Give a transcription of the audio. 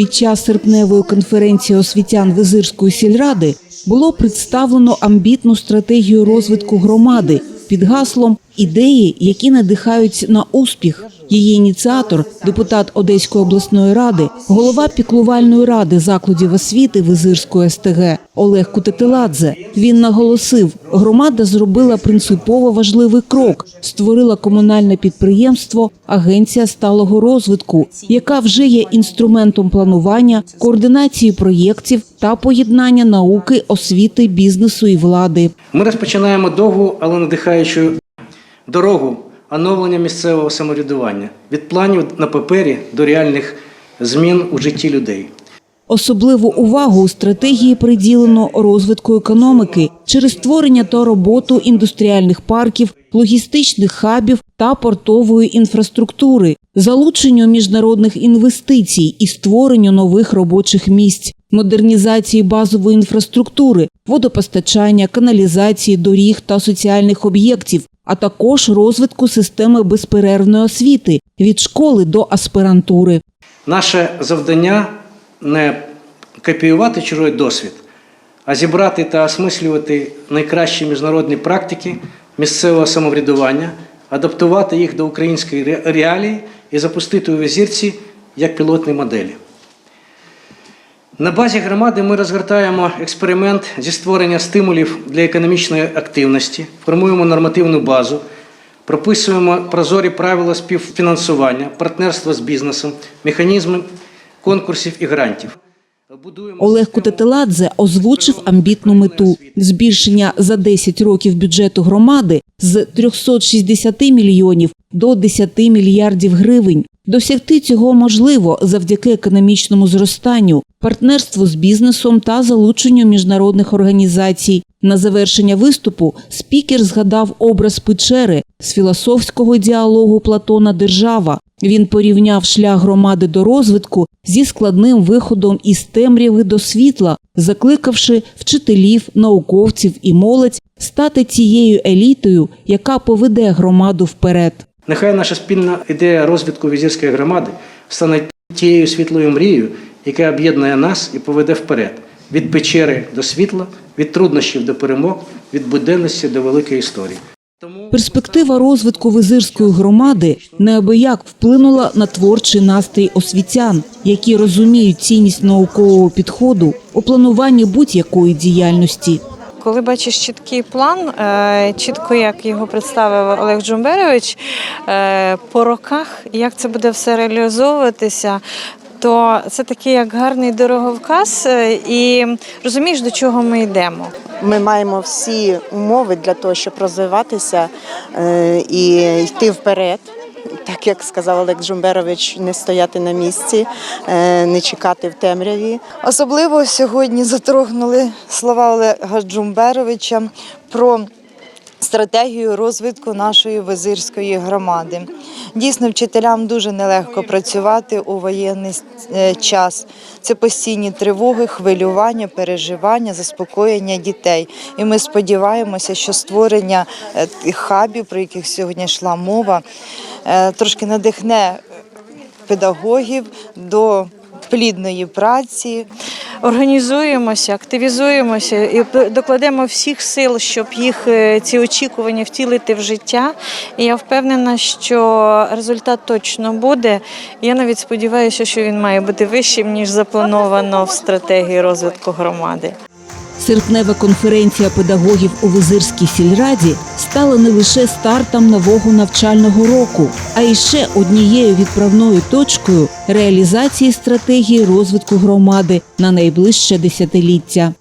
Під час серпневої конференції освітян Визирської сільради було представлено амбітну стратегію розвитку громади під гаслом ідеї, які надихають на успіх. Її ініціатор, депутат Одеської обласної ради, голова піклувальної ради закладів освіти Визирської СТГ Олег Кутетеладзе. Він наголосив, громада зробила принципово важливий крок, створила комунальне підприємство Агенція сталого розвитку, яка вже є інструментом планування, координації проєктів та поєднання науки, освіти, бізнесу і влади. Ми розпочинаємо довгу, але надихаючу дорогу оновлення місцевого самоврядування від планів на папері до реальних змін у житті людей. Особливу увагу у стратегії приділено розвитку економіки через створення та роботу індустріальних парків, логістичних хабів та портової інфраструктури, залученню міжнародних інвестицій і створенню нових робочих місць, модернізації базової інфраструктури, водопостачання, каналізації, доріг та соціальних об'єктів, а також розвитку системи безперервної освіти від школи до аспірантури. Наше завдання не копіювати чужий досвід, а зібрати та осмислювати найкращі міжнародні практики місцевого самоврядування, адаптувати їх до української реалії і запустити у візірці як пілотні моделі. На базі громади ми розгортаємо експеримент зі створення стимулів для економічної активності, формуємо нормативну базу, прописуємо прозорі правила співфінансування, партнерства з бізнесом, механізми конкурсів і грантів. Олег Кутетеладзе озвучив амбітну мету збільшення за 10 років бюджету громади з 360 мільйонів до 10 мільярдів гривень. Досягти цього можливо завдяки економічному зростанню, партнерству з бізнесом та залученню міжнародних організацій. На завершення виступу спікер згадав образ печери з філософського діалогу Платона Держава. Він порівняв шлях громади до розвитку зі складним виходом із темряви до світла, закликавши вчителів, науковців і молодь стати тією елітою, яка поведе громаду вперед. Нехай наша спільна ідея розвитку візірської громади стане тією світлою мрією, яка об'єднує нас і поведе вперед від печери до світла, від труднощів до перемог, від буденності до великої історії. Перспектива розвитку визирської громади неабияк вплинула на творчий настрій освітян, які розуміють цінність наукового підходу у плануванні будь-якої діяльності. Коли бачиш чіткий план, е, чітко як його представив Олег Джумберович, е, по роках, як це буде все реалізовуватися, то це такий як гарний дороговказ, е, і розумієш, до чого ми йдемо. Ми маємо всі умови для того, щоб розвиватися і йти вперед. Так як сказав Олег Джумберович, не стояти на місці, е, не чекати в темряві. Особливо сьогодні заторгнули слова Олега Джумберовича про стратегію розвитку нашої визирської громади. Дійсно, вчителям дуже нелегко працювати у воєнний е, час. Це постійні тривоги, хвилювання, переживання, заспокоєння дітей. І ми сподіваємося, що створення е, хабів, про яких сьогодні йшла мова, е, трошки надихне педагогів до плідної праці. Організуємося, активізуємося і докладемо всіх сил, щоб їх е, ці очікування втілити в життя. І я впевнена, що результат точно буде. Я навіть сподіваюся, що він має бути вищим ніж заплановано в стратегії розвитку громади. Серпнева конференція педагогів у Визирській сільраді стала не лише стартом нового навчального року, а й ще однією відправною точкою реалізації стратегії розвитку громади на найближче десятиліття.